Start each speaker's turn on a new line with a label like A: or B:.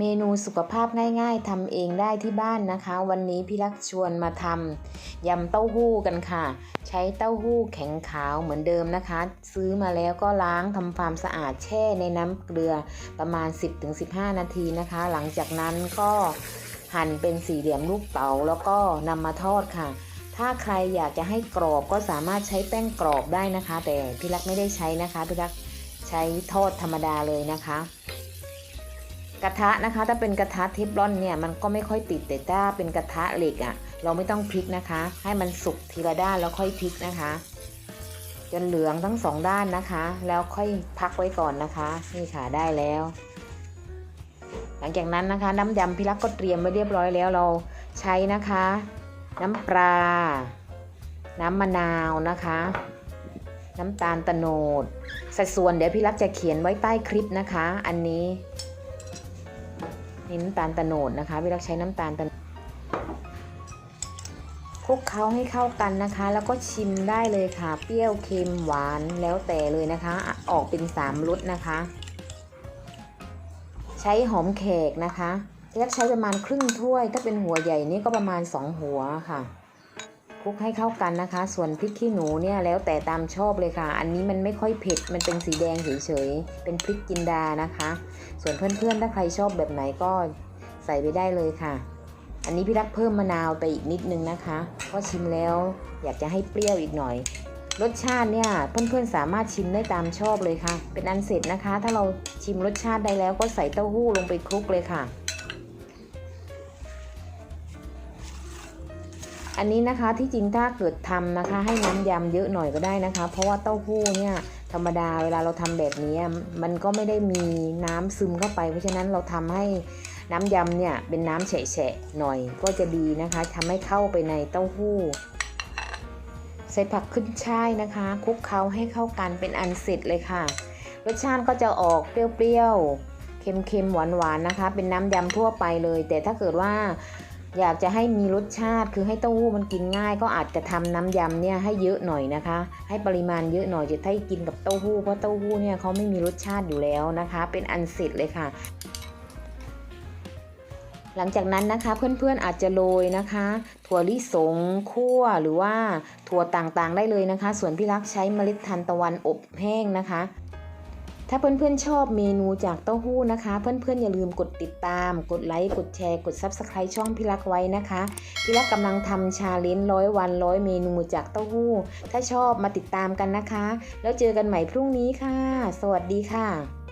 A: เมนูสุขภาพง่ายๆทำเองได้ที่บ้านนะคะ วันนี้พี่รักชวนมาทำยำเต้าหู้กันค่ะ ใช้เต้าหู้แข็งขาวเหมือนเดิมนะคะ ซื้อมาแล้วก็ล้างทำความสะอาดแช่ในน้ำเกลือประมาณ 10-15 นาทีนะคะ หลังจากนั้นก็หั่นเป็นสี่เหลี่ยมลูกเต๋าแล้วก็นำมาทอดค่ะ ถ้าใครอยากจะให้กรอบก็สามารถใช้แป้งกรอบได้นะคะ แต่พี่รักไม่ได้ใช้นะคะพี่รักใช้ทอดธรรมดาเลยนะคะ กระทะนะคะ ถ้าเป็นกระทะเทฟลอนเนี่ยมันก็ไม่ค่อยติดแต่ถ้าเป็นกระทะเหล็กอะ่ะ เราไม่ต้องพลิกนะคะ ให้มันสุกทีละด้านแล้วค่อยพลิกนะคะ จนเหลืองทั้งสองด้านนะคะ แล้วค่อยพักไว้ก่อนนะคะนี่ค่ะได้แล้ว หลังจากนั้นนะคะ น้ำยำพี่รักก็เตรียมไว้เรียบร้อยแล้วเราใช้นะคะ น้ำปลา น้ำมะนาวนะคะน้ำตาลตะโนด สัดส่วนเดี๋ยวพี่รักจะเขียนไว้ใต้คลิปนะคะ อันนี้ น้ำตาลตะโนดนะคะพี่รักใช้น้ำตาลตะโนดคลุกเคล้าให้เข้ากันนะคะ แล้วก็ชิมได้เลยค่ะ เปรี้ยวเค็มหวานแล้วแต่เลยนะคะ ออกเป็นสามรสนะคะ ใช้หอมแขกนะคะวิลักใช้ประมาณครึ่งถ้วย ถ้าเป็นหัวใหญ่นี่ก็ประมาณสองหัวค่ะ คลุกให้เข้ากันนะคะ ส่วนพริกขี้หนูเนี่ยแล้วแต่ตามชอบเลยค่ะ อันนี้มันไม่ค่อยเผ็ด มันเป็นสีแดงเฉยๆ เป็นพริกจินดานะคะ ส่วนเพื่อนๆ ถ้าใครชอบแบบไหนก็ใส่ไปได้เลยค่ะ อันนี้พี่รักเพิ่มมะนาวไปอีกนิดนึงนะคะเพราะชิมแล้วอยากจะให้เปรี้ยวอีกหน่อย รสชาติเนี่ยเพื่อนๆสามารถชิมได้ตามชอบเลยค่ะ เป็นอันเสร็จนะคะ ถ้าเราชิมรสชาติได้แล้วก็ใส่เต้าหู้ลงไปคลุกเลยค่ะ อันนี้นะคะที่จริงถ้าเกิดทำนะคะ ให้น้ำยำเยอะหน่อยก็ได้นะคะ เพราะว่าเต้าหู้เนี่ยธรรมดาเวลาเราทำแบบนี้มันก็ไม่ได้มีน้ำซึมเข้าไป เพราะฉะนั้นเราทำให้น้ำยำเนี่ยเป็นน้ำแฉะๆหน่อยก็จะดีนะคะทำให้เข้าไปในเต้าหู้ใส่ผักขึ้นช่ายนะคะคลุกเคล้าให้เข้ากันเป็นอันเสร็จเลยค่ะรสชาติก็จะออกเปรี้ยวๆเค็มๆหวานๆนะคะ เป็นน้ำยำทั่วไปเลย แต่ถ้าเกิดว่า อยากจะให้มีรสชาติคือให้เต้าหู้มันกินง่าย ก็อาจจะทำน้ำยำเนี่ยให้เยอะหน่อยนะคะ ให้ปริมาณเยอะหน่อยจะให้กินกับเต้าหู้เพราะเต้าหู้เนี่ยเขาไม่มีรสชาติอยู่แล้วนะคะ เป็นอันเสร็จเลยค่ะ หลังจากนั้นนะคะเพื่อนๆอาจจะโรยนะคะ ถั่วลิสงคั่วหรือว่าถั่วต่างๆได้เลยนะคะ ส่วนพี่รักใช้เมล็ดทานตะวันอบแห้งนะคะ ถ้าเพื่อนๆชอบเมนูจากเต้าหู้นะคะ เพื่อนๆอย่าลืมกดติดตาม กดไลค์ กดแชร์ กด Subscribe ช่องพี่รักไว้นะคะ พี่รักกำลังทำชาเลนจ์ร้อยวันร้อยเมนูจากเต้าหู้ ถ้าชอบมาติดตามกันนะคะ แล้วเจอกันใหม่พรุ่งนี้ค่ะ สวัสดีค่ะ